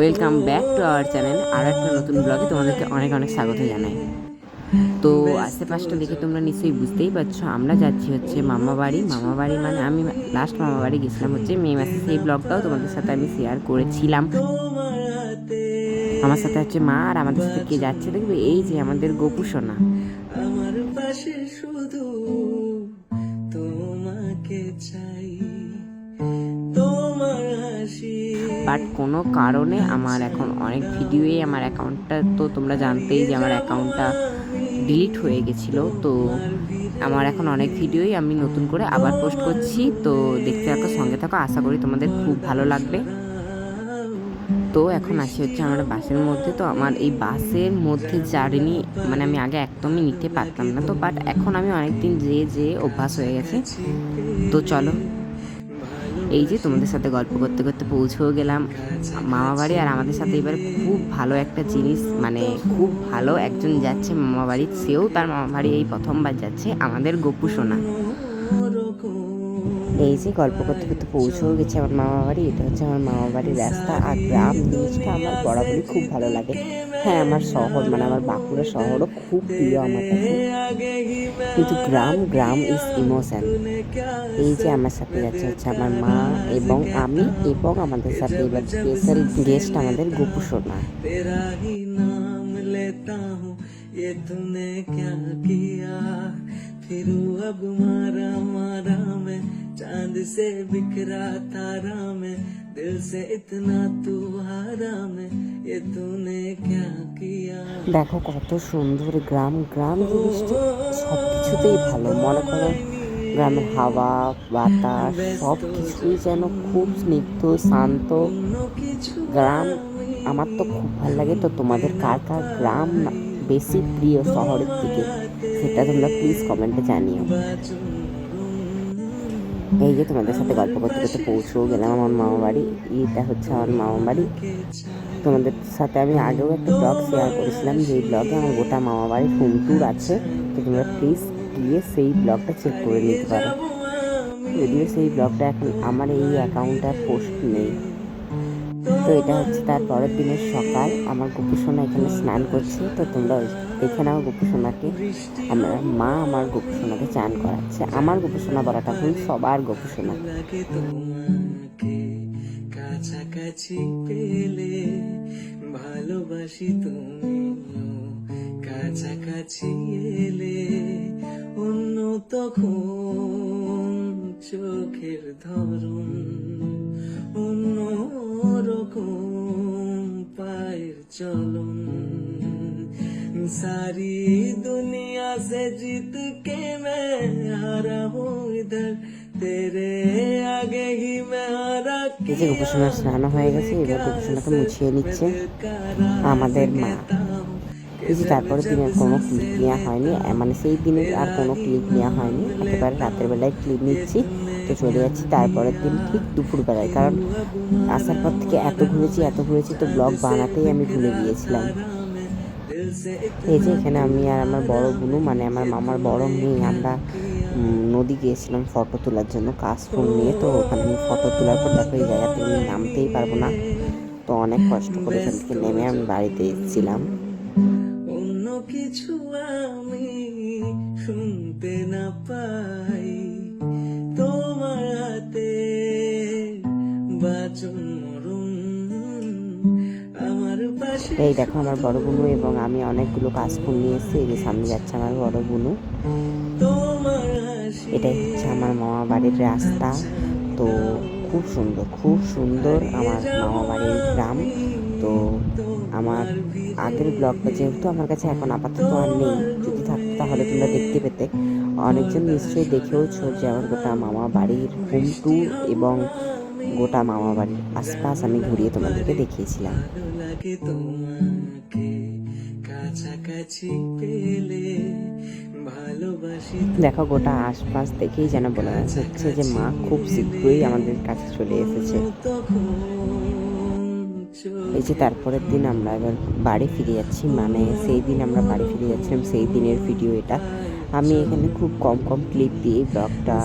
Welcome back to our channel আর একটা নতুন ব্লগে তোমাদেরকে অনেক অনেক স্বাগত জানাই। তো আশেপাশটা দেখে তোমরা নিশ্চয়ই বুঝতেই পারছ, আমরা যাচ্ছি হচ্ছে মামা বাড়ি। মামা বাড়ি মানে আমি লাস্ট মামা বাড়ি গেছিলাম হচ্ছে মে মাসে। সেই ব্লগটাও তোমাদের সাথে আমি শেয়ার করেছিলাম। আমার সাথে হচ্ছে মা আর আমাদের সাথে কে যাচ্ছে দেখবে? এই যে আমাদের গোপু সোনা। শুধু তোমাকে চাই। বাট কোনো কারণে আমার এখন অনেক ভিডিওই আমার অ্যাকাউন্টটা, তো তোমরা জানতেই যে আমার অ্যাকাউন্টটা ডিলিট হয়ে গেছিল। তো আমার এখন অনেক ভিডিওই আমি নতুন করে আবার পোস্ট করছি। তো দেখতে থাকো, সঙ্গে থাকো। আশা করি তোমাদের খুব ভালো লাগবে। তো এখন আসি হচ্ছে আমার বাসের মধ্যে। তো আমার এই বাসের মধ্যে জার্নি মানে আমি আগে একদমই নিতে পারতাম না। তো বাট এখন আমি অনেকদিন যেয়ে যেয়ে অভ্যাস হয়ে গেছে। তো চলো এই যে তোমাদের সাথে গল্প করতে করতে পৌঁছেও গেলাম। মামা বাড়ি আর আমাদের সাথে এবার খুব ভালো একটা জিনিস মানে খুব ভালো একজন যাচ্ছে মামা বাড়ির সেও তার মামা বাড়ি এই প্রথমবার যাচ্ছে আমাদের গোপু সোনা এই যে গল্প করতে করতে পৌঁছেও গেছে আমার মামা বাড়ি এটা হচ্ছে আমার মামা বাড়ির রাস্তা আর গ্রাম জিনিসটা আমার বরাবরই খুব ভালো লাগে হ্যাঁ আমার শহর মানে আমার বাঁকুড়া শহরও খুব প্রিয় আমার কাছে কিন্তু গ্রাম গ্রাম ইজ ইমোশন এই যে আমার সাথে যাচ্ছে হচ্ছে আমার মা এবং আমি এবং আমাদের সাথে এবার স্পেশাল গেস্ট আমাদের গোপু সোনা तेरा ही नाम लेता हूँ ये तूने क्या किया फिर अब मारा मारा मैं चांद से बिखरा तारा मैं दिल से इतना तू हारा मैं ये तूने क्या किया দেখো কত সুন্দর গ্রাম গ্রাম জিনিসটা সব কিছুতেই ভালো মনে করো গ্রামের হাওয়া বাতাস সব কিছুই যেন খুব স্নিগ্ধ শান্ত গ্রাম আমার তো খুব ভালো লাগে তো তোমাদের কার কার গ্রাম না- বেশি প্রিয় শহরের থেকে সেটা তোমরা প্লিজ কমেন্টে জানিও। এই যে তোমাদের সাথে গল্প করতে করতে পৌঁছেও গেলাম আমার মামা বাড়ি, এটা হচ্ছে আমার মামা বাড়ি। তোমাদের সাথে আমি আগেও একটা ব্লগ শেয়ার করেছিলাম, যেই ব্লগে আমার গোটা মামা বাড়ির হোম ট্যুর আছে। তো তোমরা প্লিজ গিয়ে সেই ব্লগটা চেক করে নিতে পারো। যদিও সেই ব্লগটা এখন আমার এই অ্যাকাউন্টে পোস্ট নেই। তো এটা হচ্ছে তার পরের দিনের সকাল। আমার গোপুসোনা এখানে স্নান করছে। তো তোমরা দেখে নাও গোপুসোনাকে। আমার মা আমার গোপুসোনাকে চান করাচ্ছে। আমার গোপুসোনা বলাটা ভুল, সবার গোপুসোনা। কাছাকাছি পেলে ভালোবাসি তুমি কাছাকাছি এলে অন্য তখন চোখের ধরন রকম পায়ের চলন सारी दुनिया से जीत के मैं हारा हूँ इधर तेरे आगे ही मैं हारा এই যে গোপুসোনার স্নান হয়ে গেছে এবার গোপুসোনাকে মুছিয়ে নিচ্ছে আমাদের মা এই যে তারপরে দিনের কোনো ক্লিপ নেওয়া হয়নি আহ, মানে সেই দিনের আর কোনো ক্লিপ নেওয়া হয়নি একেবারে রাতের বেলায় ক্লিপ নিচ্ছি তো চলে যাচ্ছি, তারপরের দিন ঠিক দুপুরবেলায়। কারণ আসার পর থেকে এত ঘুরেছি এত ঘুরেছি তো ব্লগ বানাতেই আমি ভুলে গিয়েছিলাম। এই যে এখানে আমি আর আমার বড় বুনু মানে আমার মামার বড় মেয়ে, আমরা নদী গিয়েছিলাম ফটো তোলার জন্য কাশফুল নিয়ে, তো ওখানে আমি ফটো তোলার পর দেখো এই জায়গা থেকে আমি নামতেই পারব না। তো অনেক কষ্ট করে এখান থেকে নেমে আমি বাড়িতে এসেছিলাম। অন্য কিছু আমি শুনতে না পাই। এই দেখো আমার বড় বুনু এবং আমি অনেকগুলো কাশফুল নিয়ে এসেছি, এই যে সামনে যাচ্ছে আমার বড় বুনু। এটাই হচ্ছে আমার মামা বাড়ির রাস্তা। তো খুব সুন্দর খুব সুন্দর আমার মামা বাড়ির গ্রাম। তো আমার আগের ব্লগটা যেহেতু আমার কাছে এখন আপাতত আর নেই, যদি থাকতো তাহলে তোমরা দেখতে পেতে। অনেকজন নিশ্চয়ই দেখেওছো যে আমার গোটা মামা বাড়ির হোম ট্যুর এবং গোটা মামা বাড়ির আশপাশ আমি ঘুরিয়ে তোমাদেরকে দেখিয়েছিলাম। লাগে তোমাকে কাছাকাছি পেলে ভালোবাসি দেখো গোটা আশপাশ দেখেই যেন বলা যাচ্ছে যে মা খুব শীঘ্রই আমাদের কাছে চলে এসেছে। এই যে তারপরের দিন আমরা এবার বাড়ি ফিরে যাচ্ছি মানে সেই দিন আমরা বাড়ি ফিরে যাচ্ছিলাম সেই দিনের ভিডিও এটা। আমি এখানে খুব কম কম ক্লিপ দিয়ে ব্লগটা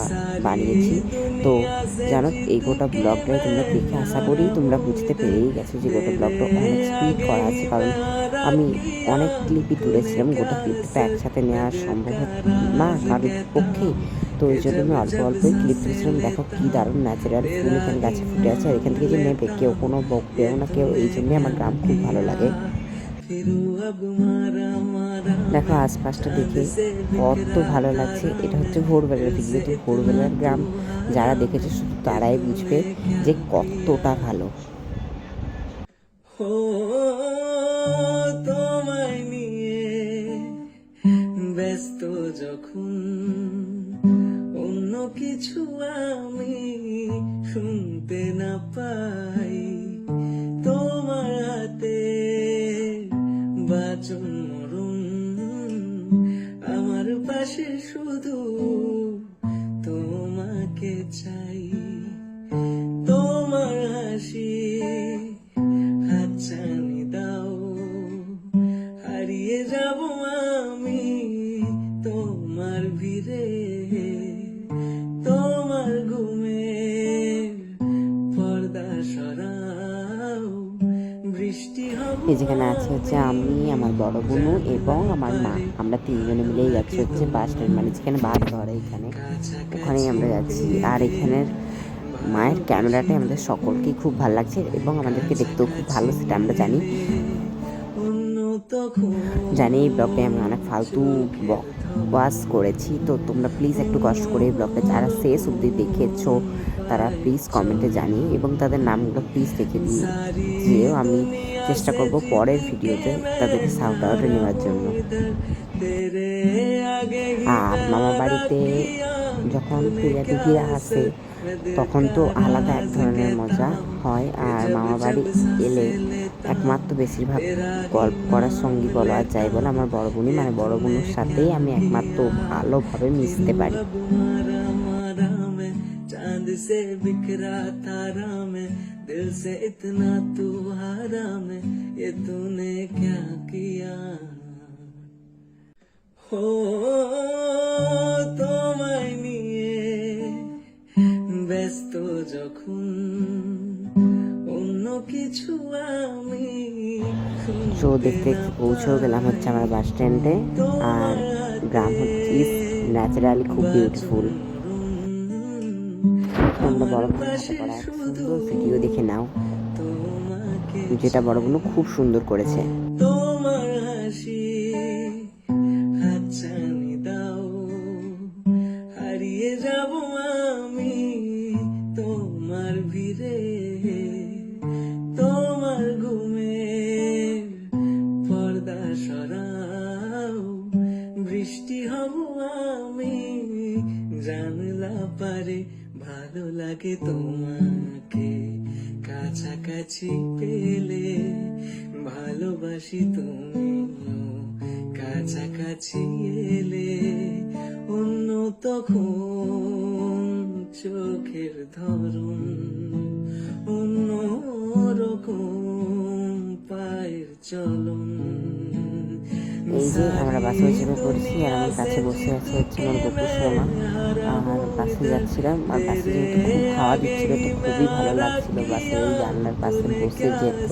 বানিয়েছি। তো জানো, এই গোটা ব্লগটাই তোমরা দেখে আশা করি তোমরা বুঝতে পেরেই গেছো যে গোটা ব্লগটা অনেক স্পিড করা আছে। কারণ আমি অনেক ক্লিপই তুলেছিলাম, গোটা ক্লিপটা একসাথে নেওয়া সম্ভব না কারোর পক্ষেই তো ওই জন্য আমি অল্প অল্পই ক্লিপ তুলেছিলাম। দেখো কী দারুণ ন্যাচারাল ফুল এখানে গাছে ফুটে আছে। আর এখান থেকে যে নেবে, কেউ কোনো বকবেও না, কেউ, এই জন্যে আমার গ্রাম খুব ভালো লাগে। দেখো, আশপাশটা দেখে কত ভালো লাগছে। এটা হচ্ছে ভোরবেলার ভিডিও তো ভোরবেলার গ্রাম। যারা দেখেছে, শুধু তারাই বুঝবে যে কতটা ভালো। তোমায় নিয়ে ব্যস্ত যখন অন্য কিছু আমি শুনতে না পাই। বাচন মরণ আমার পাশে শুধু তোমাকে চাই। আছে হচ্ছে আমি, আমার বড় বোনু এবং আমার মা। আমরা তিনজনে মিলেই যাচ্ছি হচ্ছে বাস স্ট্যান্ড মানে যেখানে বাস ধরে এখানে। ওখানেই আমরা যাচ্ছি। আর এখানের মায়ের ক্যামেরাটাই আমাদের সকলকেই খুব ভালো লাগছে এবং আমাদেরকে দেখতেও খুব ভালো, সেটা আমরা জানি। জানি এই ব্লগে আমি অনেক ফালতু ওয়াশ করেছি। তো তোমরা প্লিজ একটু কষ্ট করে এই ব্লগটা যারা শেষ অবধি দেখেছ, তারা প্লিজ কমেন্টে জানিয়ে এবং তাদের নামগুলো প্লিজ দেখে দিয়ে আমি চেষ্টা করব পরের ভিডিওতে তাদেরকে সাউট আউটে নেওয়ার জন্য। আর মামা বাড়িতে যখন প্রিয়া দিদিরা আসে তখন তো আলাদা এক ধরনের মজা হয় আর মামা বাড়ি এলে একমাত্র বেশিরভাগ গল্প করার সঙ্গী বলো আর যাই বলো আমার বড় বোনই মানে বড় বোনের সাথেই আমি একমাত্র ভালোভাবে মিশতে পারি मारा मारा मैं चांद से बिखरा तारा मैं दिल से इतना तू हारा मैं ये तूने क्या किया हो তো দেখতে পৌঁছেও গেলাম হচ্ছে আমার বাস স্ট্যান্ডে। আর গ্রাম হচ্ছে ন্যাচারালি খুব বিউটিফুল তোমরা বড় সুন্দর ভিডিও দেখে নাও। যেটা বড় খুব সুন্দর করেছে। তোমার সরাও, বৃষ্টি হব আমি, জানলা পারে ভালো লাগে তোমাকে। কাছাকাছি পেলে ভালোবাসি তুমিও কাছাকাছি এলে অন্য তখন চোখের ধরন অন্য রকম পায়ের চলন। এই যে আমরা বাসে চেপে পড়েছি, আর আমার কাছে বসে আছে হচ্ছে আমার গোপুর শর্মা। আর বাসে যাচ্ছিলাম, আর বাসে যেহেতু খুব খাওয়া দিচ্ছিল, তো খুবই ভালো লাগছিল বাসে এই জানলার পাশে বসে যেতে।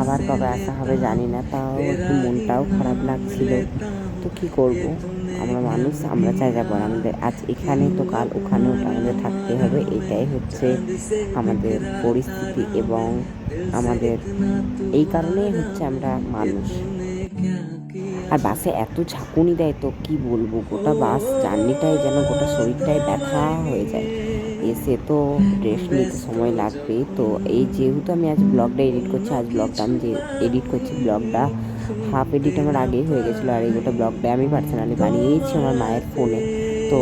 আবার কবে আসা হবে জানি না, তাও একটু মনটাও খারাপ লাগছিল। তো কি করব? আমরা মানুষ, আমরা চাই যাব আমাদের। আজ এখানে তো কাল ওখানে আমাদের থাকতে হবে, এটাই হচ্ছে আমাদের পরিস্থিতি এবং আমাদের, এই কারণেই হচ্ছে আমরা মানুষ। আর বাসে এত ঝাঁকুনি দেয় তো কি বলব? গোটা বাস জার্নিটাই যেন, গোটা শরীরটাই ব্যথা হয়ে যায়। এসে তো রেস্ট নিতে সময় লাগবে তো এই যেহেতু আমি আজ ব্লগটা এডিট করছি, আজ ব্লগটা আমি যে এডিট করছি ব্লগটা হাফ এডিট আমার আগেই হয়ে গেছিল আর এই গোটা ব্লগটা আমি পার্সোনালি বানিয়েছি আমার মায়ের ফোনে তো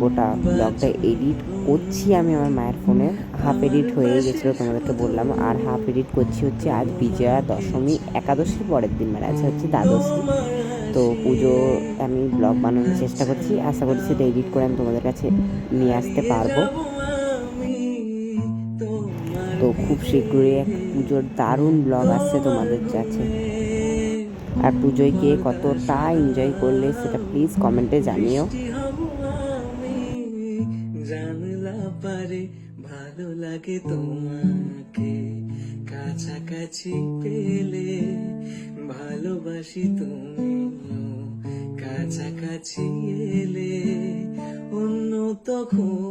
গোটা ব্লগটা এডিট করছি আমি আমার মায়ের ফোনে হাফ এডিট হয়ে গেছিল তোমাদেরকে বললাম। আর হাফ এডিট করছি হচ্ছে আজ বিজয়া দশমী একাদশীর পরের দিন মানে আছে হচ্ছে দ্বাদশী। তো পুজো আমি ব্লগ বানানোর চেষ্টা করছি। আশা করছি সেটা এডিট করে আমি তোমাদের কাছে নিয়ে আসতে পারব। তো খুব শীঘ্রই এক পুজোর দারুণ ব্লগ আসছে তোমাদের কাছে। আর পুজোয় কে কতটা এনজয় করলে সেটা প্লিজ কমেন্টে জানিও। জানলা পারে ভালো লাগে তোমাকে, কাছাকাছি পেলে ভালোবাসি তুমিও কাছাকাছি এলে অন্য তখন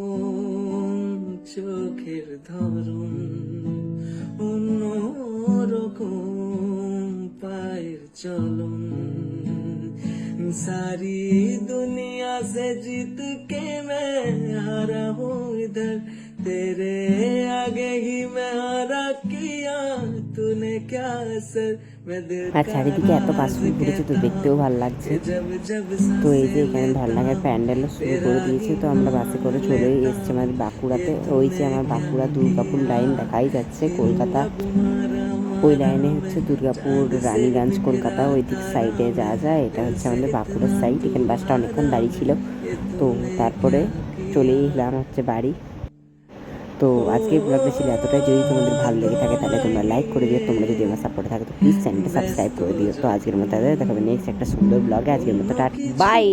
सारी दुनिया से जीत के मैं हारा हूँ इधर तेरे आगे ही मैं हारा किया तूने क्या असर मैं दिल আর চারিদিকে এত কাশফুল ফুটেছে তো দেখতেও ভালো লাগছে जब जब তো এই যে এখানে ঢালনাগার প্যান্ডেলও শুরু করে দিয়েছে তো আমরা বাসে করে চলে এসেছি আমাদের বাঁকুড়াতে ওই যে আমার বাঁকুড়া দুর্গাপুর লাইন দেখাই যাচ্ছে কলকাতা ওই লাইনে হচ্ছে দুর্গাপুর, রানীগঞ্জ, কলকাতা, ওই দিক সাইডে যাওয়া যায় এটা হচ্ছে আমাদের বাঁকুড়ার সাইড এখানে বাসটা অনেকক্ষণ দাঁড়িয়ে ছিল। তো তারপরে চলেই এলাম হচ্ছে বাড়ি। তো আজকে ব্লগটা ছিল এতটাই। যদি তোমাদের ভালো লেগে থাকে তাহলে তোমরা লাইক করে দিও। তোমরা যদি আমার সাপোর্টে থাকো, তো প্লিজ চ্যানেলটা সাবস্ক্রাইব করে দিও। তো আজকের মতো দেখাবে নেক্সট একটা সুন্দর ব্লগে আজকের মতো টাট। বাই